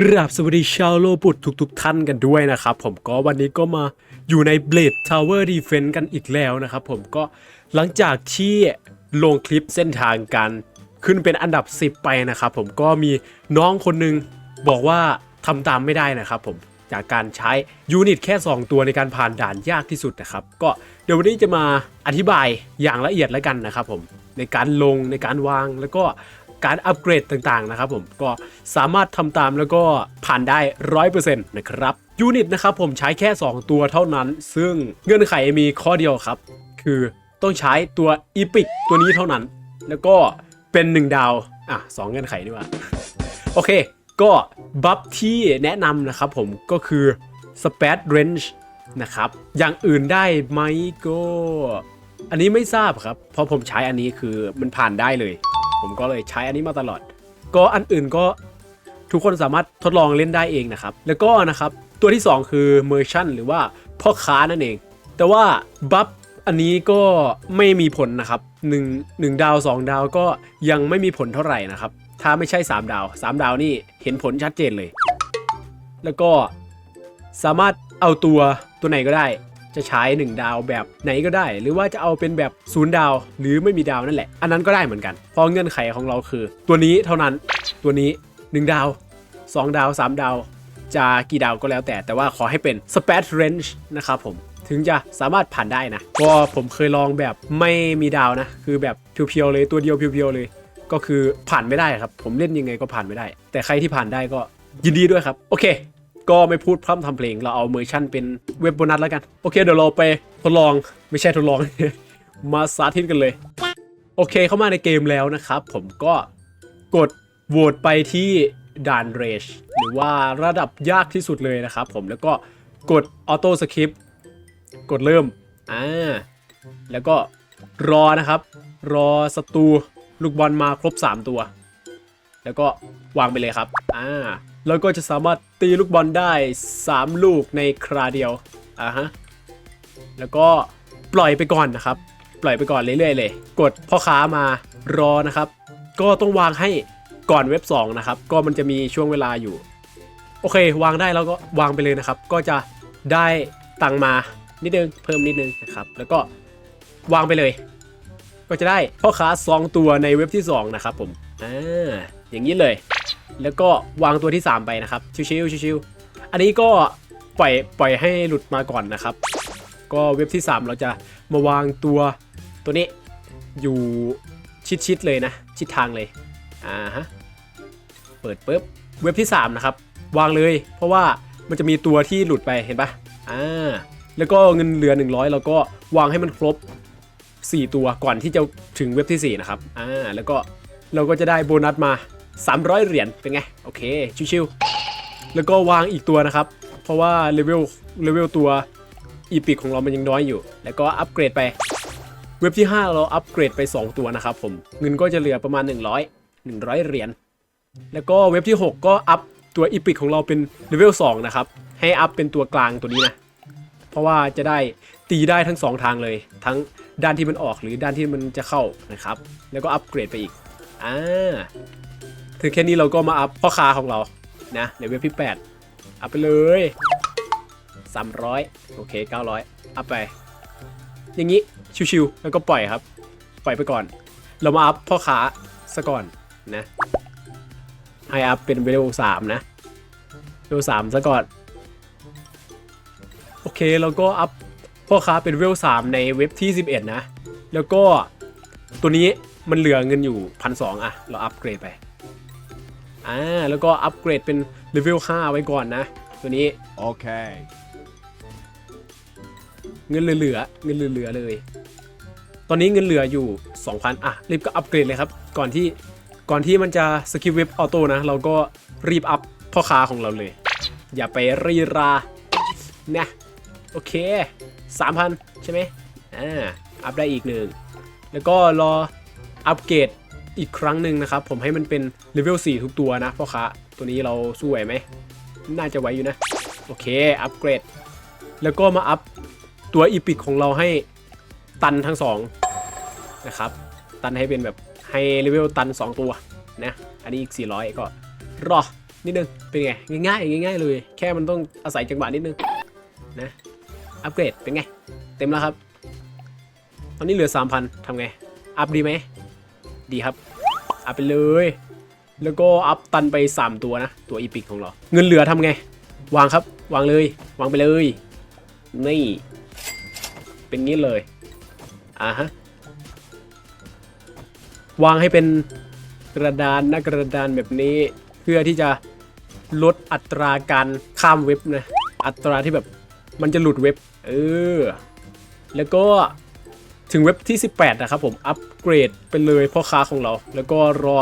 กราบสวัสดีชาวโลบุตรทุก ๆ ท่านกันด้วยนะครับ ผมก็วันนี้ก็มาอยู่ใน Blade Tower Defense กันอีกแล้วนะครับผมก็หลังจากที่ลงคลิปเส้นทางการขึ้นเป็นอันดับ 10 ไปนะครับผมก็มีน้องคนหนึงบอกว่าทำตามไม่ได้นะครับผมจากการใช้ยูนิตแค่ 2 ตัวในการผ่านด่านยากที่สุดนะครับ ก็เดี๋ยววันนี้จะมาอธิบายอย่างละเอียดแล้วกันนะครับผมในการลงในการวางแล้วก็ การอัปเกรดต่างๆนะครับผมก็สามารถทำตามแล้วก็ผ่านได้ 100%นะครับยูนิตนะครับผมใช้แค่ 2 ตัวเท่านั้น ซึ่งเงื่อนไขมีข้อเดียวครับ คือต้องใช้ตัวอีพิกตัวนี้เท่านั้น แล้วก็เป็น 1 ดาว อะสองเงื่อนไขดีกว่า โอเค ก็บัฟที่แนะนำนะครับผมก็คือ Spat Range นะครับ อย่างอื่นได้ไหมก็ อันนี้ไม่ทราบครับ เพราะผมใช้อันนี้คือมันผ่านได้เลย ผมก็เลยใช้อันนี้มาตลอด ก็อันอื่นก็ทุกคนสามารถทดลองเล่นได้เองนะครับ แล้วก็นะครับตัวที่ 2 คือ Merchant หรือว่าพ่อค้านั่นเอง แต่ว่าบัฟอันนี้ก็ไม่มีผลนะครับ1 1ดาว 2 ดาวก็ยังไม่มีผลเท่าไหร่นะครับ ถ้าไม่ใช่ 3 ดาว 3 ดาวนี่เห็นผลชัดเจนเลย แล้วก็สามารถเอาตัวตัวไหนก็ได้ จะใช้ 1 ดาวแบบไหนก็ได้ หรือว่าจะเอาเป็นแบบศูนย์ดาว หรือไม่มีดาวนั่นแหละ อันนั้นก็ได้เหมือนกันเพราะเงื่อนไขของเราคือ ตัวนี้เท่านั้นตัวนี้ 1 ดาว 2 ดาว 3 ดาว จะกี่ดาวก็แล้วแต่แต่ว่าขอให้เป็น Spat Range นะครับผมถึงจะสามารถผ่านได้นะก็ผมเคยลองแบบไม่มีดาวนะ คือแบบเพียวๆเลยตัวเดียวเพียวๆเลย ก็คือผ่านไม่ได้ครับ ผมเล่นยังไงก็ผ่านไม่ได้ แต่ใครที่ผ่านได้ก็ยินดีด้วยครับ โอเค ก็ไม่พูดพร่ำทำเพลง เราเอาเมอร์ชั่นเป็นเว็บโบนัสแล้วกัน โอเค เดี๋ยวเราไปทดลองไม่ใช่ทดลอง มาสาธิตกันเลย โอเคเข้ามาในเกมแล้วนะครับ ผมก็กดโหวตไปที่ด่านเรชหรือว่าระดับยากที่สุดเลยนะครับผมแล้วก็กดออโต้สคริปกดเริ่มอ่าแล้วก็รอนะครับ รอศัตรูลูกบอลมาครบ 3 ตัว แล้วก็วางไปเลยครับ อ่า แล้วก็จะสามารถตีลูกบอลได้ 3 ลูกในคราเดียวอ่าฮะแล้วก็ปล่อยไปก่อนนะครับ ปล่อยไปก่อนเรื่อยๆเลย กดพ่อค้ามารอนะครับ ก็ต้องวางให้ก่อนเว็บ 2 นะครับ ก็มันจะมีช่วงเวลาอยู่ โอเค วางได้แล้วก็วางไปเลยนะครับ ก็จะได้ตังมานิดนึงเพิ่มนิดนึงนะครับ แล้วก็วางไปเลย ก็จะได้พ่อค้า 2 ตัวในเว็บที่ 2 นะครับผมอ่า อย่างนี้เลย แล้วก็วางตัวที่ 3 ไปนะครับ ชิวๆชิวๆอันนี้ก็ปล่อยปล่อยให้หลุดมาก่อนนะครับ ก็เว็บที่ 3 เราจะมาวางตัวตัวนี้อยู่ชิดๆเลยนะ ชิดทางเลยอ่าฮะเปิดปุ๊บเว็บที่ 3 นะครับ วางเลย เพราะว่ามันจะมีตัวที่หลุดไปเห็นปะอ่าแล้วก็เงินเหลือ 100 เราก็วางให้มันครบ 4 ตัวก่อนที่จะถึงเว็บที่ 4 นะครับ อ่า แล้วก็เราก็จะได้โบนัสมา 300 เหรียญเป็นไง โอเค ชิวๆแล้วก็วางอีกตัวนะครับ เพราะว่าเลเวลเลเวลตัวอีพิกของเรามันยังน้อยอยู่ แล้วก็อัปเกรดไป เว็บที่ 5 เราอัปเกรดไป 2 ตัวนะครับผม เงินก็จะเหลือประมาณ 100 100 เหรียญแล้วก็เว็บที่ 6 ก็อัพตัวอีพิกของเราเป็นเลเวล2นะครับ ให้อัพเป็นตัวกลางตัวนี้นะ เพราะว่าจะได้ตีได้ทั้ง 2 ทางเลย ทั้งด้านที่มันออกหรือด้านที่มันจะเข้านะครับ แล้วก็อัปเกรดไปอีก อ่า ถึงแค่นี้เราก็มาอัพพ่อค้าของเรานะในเว็บที่ 8 อัพไปเลย 300 โอเค 900 อัพไป อย่างนี้ชิวๆแล้วก็ปล่อยครับ ปล่อยไปก่อน เรามาอัพพ่อค้าซะก่อนนะให้อัพเป็นเวลสามนะเวลสามซะก่อน โอเคแล้วก็อัพพ่อค้าเป็นเวลสามในเว็บที่ 11 นะ แล้วก็ตัวนี้มันเหลือเงินอยู่พันสองอะเราอัพเกรดไป อ่าแล้วก็อัพเกรดเป็นเลเวล5ไว้ก่อนนะ ตัวนี้ Okay. เงินเหลือๆเงินเหลือๆเลย ตอนนี้เงินเหลืออยู่ 2,000 อะ รีบก็อัปเกรดเลยครับ ก่อนที่ก่อนที่มันจะสกิปเว็บออโต้นะ เราก็รีบอัพพ่อค้าของเราเลย อย่าไปรีรานะโอเค 3,000 ใช่ไหมอ่าอัพได้อีกหนึ่ง แล้วก็รออัปเกรด อีกครั้งหนึ่งนะครับ ผมให้มันเป็นเลเวล4ทุกตัวนะพ่อค้าตัวนี้เราสู้ไหวไหม น่าจะไหวอยู่นะ โอเค อัปเกรด แล้วก็มาอัพตัวอีพิกของเราให้ตันทั้งสองนะครับ ตันให้เป็นแบบให้เลเวลตัน 2 ตัวนะ อันนี้อีก 400 ก็รอ นิดนึง เป็นไง ง่ายๆง่ายๆเลย แค่มันต้องอาศัยจังหวะนิดนึงนะ อัปเกรดเป็นไง เต็มแล้วครับ ตอนนี้เหลือ 3,000ทำไง อัพดีไหม ดีครับอัพไปเลย แล้วก็อัพตันไป 3 ตัวนะ ตัวอีพิกของเรา เงินเหลือทำไง วางครับ วางเลย วางไปเลย นี่ เป็นงี้เลย อ่าฮะ วางให้เป็นกระดานน้ากระดานแบบนี้ เพื่อที่จะลดอัตราการข้ามเว็บนะ อัตราที่แบบมันจะหลุดเว็บ เออ แล้วก็ ถึงเว็บที่ 18 นะครับผมอัปเกรดไปเลยพ่อค้าของเรา แล้วก็รอ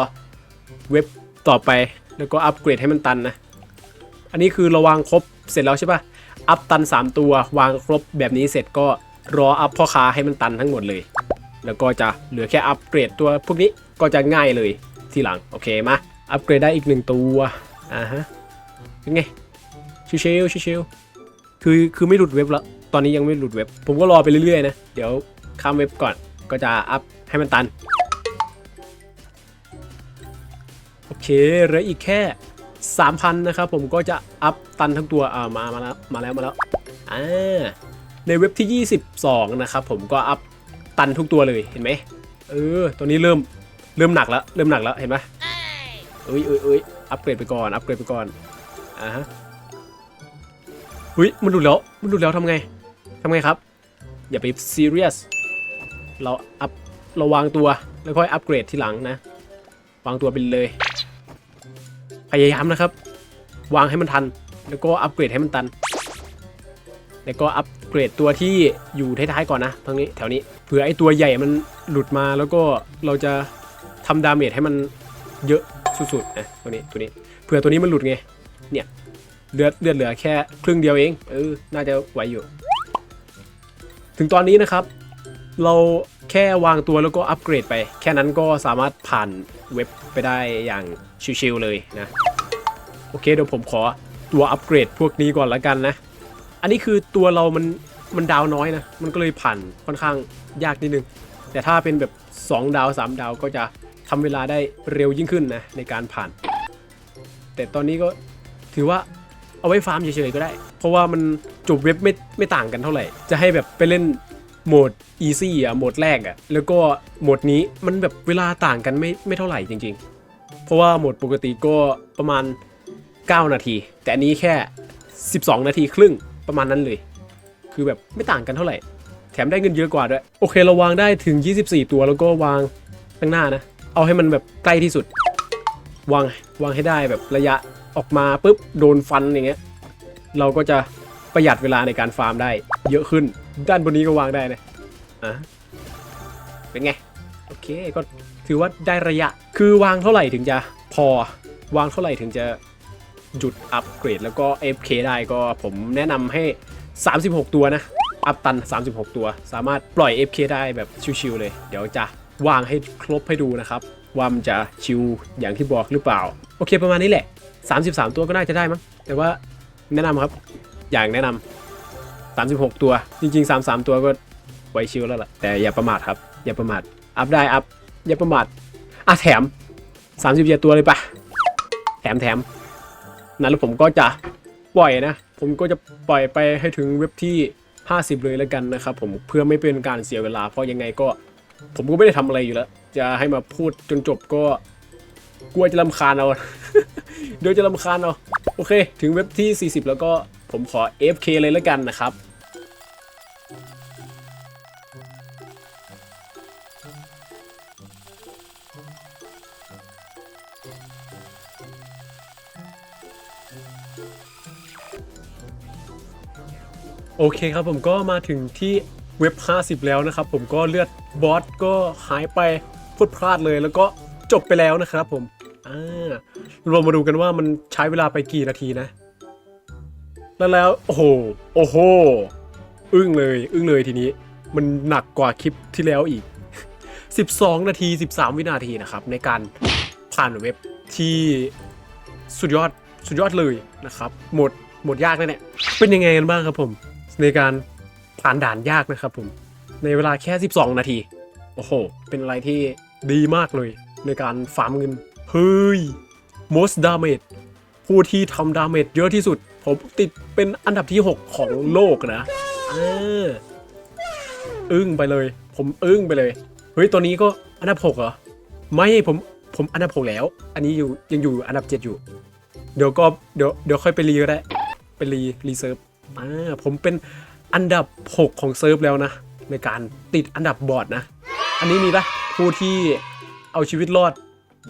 เว็บต่อไป แล้วก็อัปเกรดให้มันตันนะ อันนี้คือราวางครบเสร็จแล้วใช่ปะอัพตัน 3 ตัววางครบแบบนี้เสร็จก็รออัพพ่อค้าให้มันตันทั้งหมดเลย แล้วก็จะเหลือแค่อัปเกรดตัวพวกนี้ก็จะง่ายเลยทีหลังโอเคมาอัปเกรดได้อีกหนึ่งตัวอ่าฮะเป็นไงชิวๆชิวๆคือคือไม่หลุดเว็บแล้วตอนนี้ยังไม่หลุดเว็บ ผมก็รอไปเรื่อยๆนะ เดี๋ยว ข้ามเว็บก่อนก็จะอัพให้มันตัน โอเคเหลืออีกแค่ 3,000 นะครับผมก็จะอัพตันทั้งตัวอ่ามามาแล้วมาแล้วมาแล้วอ่าในเว็บที่ 22 นะครับผมก็อัพตันทุกตัวเลยเห็นไหมเออตัวนี้เริ่มเริ่มหนักแล้วเริ่มหนักแล้วเห็นไหมเอ้ยเอ้ยเอ้ยอัปเกรดไปก่อนอัปเกรดไปก่อนอ่าฮะเฮ้ยมันหลุดแล้วมันหลุดแล้วทำไงทำไงครับ อย่าไปซีเรียส เราอัพเราวางตัวแล้วค่อยอัปเกรดทีหลังนะ วางตัวไปเลย พยายามนะครับ วางให้มันทัน แล้วก็อัปเกรดให้มันตัน แล้วก็อัปเกรดตัวที่อยู่ท้ายๆก่อนนะทางนี้แถวนี้เผื่อไอตัวใหญ่มันหลุดมาแล้วก็เราจะทำดาเมจให้มันเยอะสุดๆนะตัวนี้ตัวนี้เผื่อตัวนี้มันหลุดไงเนี่ยเลือดเลือดเหลือแค่ครึ่งเดียวเองเออน่าจะไหวอยู่ ถึงตอนนี้นะครับ เราแค่วางตัวแล้วก็อัปเกรดไป แค่นั้นก็สามารถผ่านเว็บไปได้อย่างชิวๆเลยนะ โอเคเดี๋ยวผมขอตัวอัปเกรดพวกนี้ก่อนละกันนะ อันนี้คือตัวเรามันมันดาวน้อยนะ มันก็เลยผ่านค่อนข้างยากนิดนึง แต่ถ้าเป็นแบบ 2 ดาว 3 ดาวก็จะทำเวลาได้เร็วยิ่งขึ้นนะในการผ่าน แต่ตอนนี้ก็ถือว่าเอาไว้ฟาร์มเฉยๆก็ได้ เพราะว่ามันจบเว็บไม่ไม่ต่างกันเท่าไหร่ จะให้แบบไปเล่น โหมด easy อะโหมดแรกอะแล้วก็โหมดนี้มันแบบเวลาต่างกันไม่ไม่เท่าไหร่จริง ๆ เพราะว่าโหมดปกติก็ประมาณ 9 นาที แต่อันนี้แค่ 12 นาทีครึ่งประมาณนั้นเลย คือแบบไม่ต่างกันเท่าไหร่ แถมได้เงินเยอะกว่าด้วย โอเคเราวางได้ถึง 24 ตัวแล้วก็วางข้างหน้านะ เอาให้มันแบบใกล้ที่สุด วางวางให้ได้แบบระยะออกมาปุ๊บโดนฟันอย่างเงี้ยเราก็จะประหยัดเวลาในการฟาร์มได้ เยอะขึ้น ด้านบนนี้ก็วางได้นะอะเป็นไง โอเค ก็ถือว่าได้ระยะ คือวางเท่าไหร่ถึงจะพอ วางเท่าไหร่ถึงจะหยุดอัปเกรด แล้วก็ FK ได้ก็ผมแนะนำให้ 36 ตัวนะ อัพตัน 36 ตัว สามารถปล่อย FK ได้แบบชิวๆเลย เดี๋ยวจะวางให้ครบให้ดูนะครับ ว่ามันจะชิวอย่างที่บอกหรือเปล่า โอเคประมาณนี้แหละ 33 ตัวก็น่าจะได้มั้งแต่ว่าแนะนำครับ อย่างแนะนำ 36 ตัว จริง ๆ 33 ตัวก็ไวชิวแล้วล่ะ แต่อย่าประมาทครับ อย่าประมาท อัพได้อัพ อย่าประมาท อะแถม37ตัวเลยปะแถมแถมนั้นแล้วผมก็จะปล่อยนะ ผมก็จะปล่อยไปให้ถึงเว็บที่ 50 เลยแล้วกันนะครับผม เพื่อไม่เป็นการเสียเวลา เพราะยังไงก็ ผมก็ไม่ได้ทำอะไรอยู่แล้ว จะให้มาพูดจนจบก็กลัวจะลำคาญเอาเดี๋ยวจะลำคาญเอา โอเค ถึงเว็บที่ 40 แล้วก็ผมขอ FK เลยแล้วกันนะครับ โอเคครับผมก็มาถึงที่เว็บ 50 แล้วนะครับ ผมก็เลือดบอสก็หายไปพลดพลาดเลย แล้วก็จบไปแล้วนะครับผมอ่าเรามาดูกันว่ามันใช้เวลาไปกี่นาทีนะ แล้วแล้วโอ้โหโอ้โหอึ้งเลยอึ้งเลยทีนี้ มันหนักกว่าคลิปที่แล้วอีก 12 นาที 13 วินาทีนะครับ ในการผ่านเว็บที่สุดยอดสุดยอดเลยนะครับ หมดหมดยากแน่ๆเป็นยังไงกันบ้างครับผม ในการผ่านด่านยากนะครับผม ในเวลาแค่ 12 นาที โอ้โห เป็นอะไรที่ดีมากเลยในการฟาร์มเงิน เฮ้ย most damage ผู้ที่ทำดาเมจเยอะที่สุด ผมติดเป็นอันดับที่ 6 ของโลกนะเอออึ้งไปเลย ผมอึ้งไปเลย เฮ้ยตัวนี้ก็อันดับ 6 เหรอ ไม่ผมผมอันดับ 6 แล้ว อันนี้อยู่ยังอยู่อันดับ 7 อยู่ เดี๋ยวก็เดี๋ยวเดี๋ยวค่อยไปรีก็ได้ ไปรีรีเซิร์ฟ อ่าผมเป็นอันดับ 6 ของเซิร์ฟแล้วนะ ในการติดอันดับบอร์ดนะ อันนี้มีปะผู้ที่เอาชีวิตรอด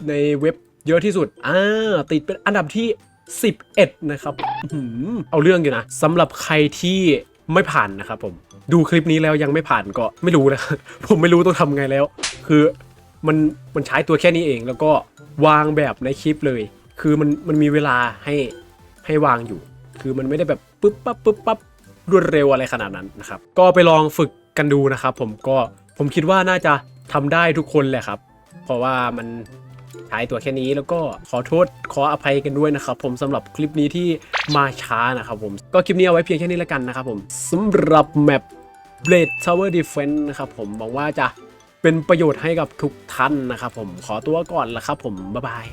ในเว็บเยอะที่สุดอ่าติดเป็นอันดับที่ 11 นะครับอื้อหือเอาเรื่องอยู่นะสำหรับใครที่ไม่ผ่านนะครับผมดูคลิปนี้แล้วยังไม่ผ่านก็ไม่รู้นะผมไม่รู้ต้องทำไงแล้ว คือมันมันใช้ตัวแค่นี้เอง แล้วก็วางแบบในคลิปเลย คือมันมันมีเวลาให้ให้วางอยู่ คือมันไม่ได้แบบ ปึ๊บปั๊บปึ๊บปั๊บรวดเร็วอะไรขนาดนั้นนะครับ ก็ไปลองฝึกกันดูนะครับ ผมก็ผมคิดว่าน่าจะทำได้ทุกคนแหละครับ เพราะว่ามันใช้ตัวแค่นี้แล้วก็ขอโทษขออภัยกันด้วยนะครับผมสำหรับคลิปนี้ที่มาช้านะครับผมก็คลิปนี้เอาไว้เพียงแค่นี้แล้วกันนะครับผมสำหรับแมป Blade Tower Defense นะครับผมหวังว่าจะเป็นประโยชน์ให้กับทุกท่านนะครับผมขอตัวก่อนละครับผมบ๊ายบาย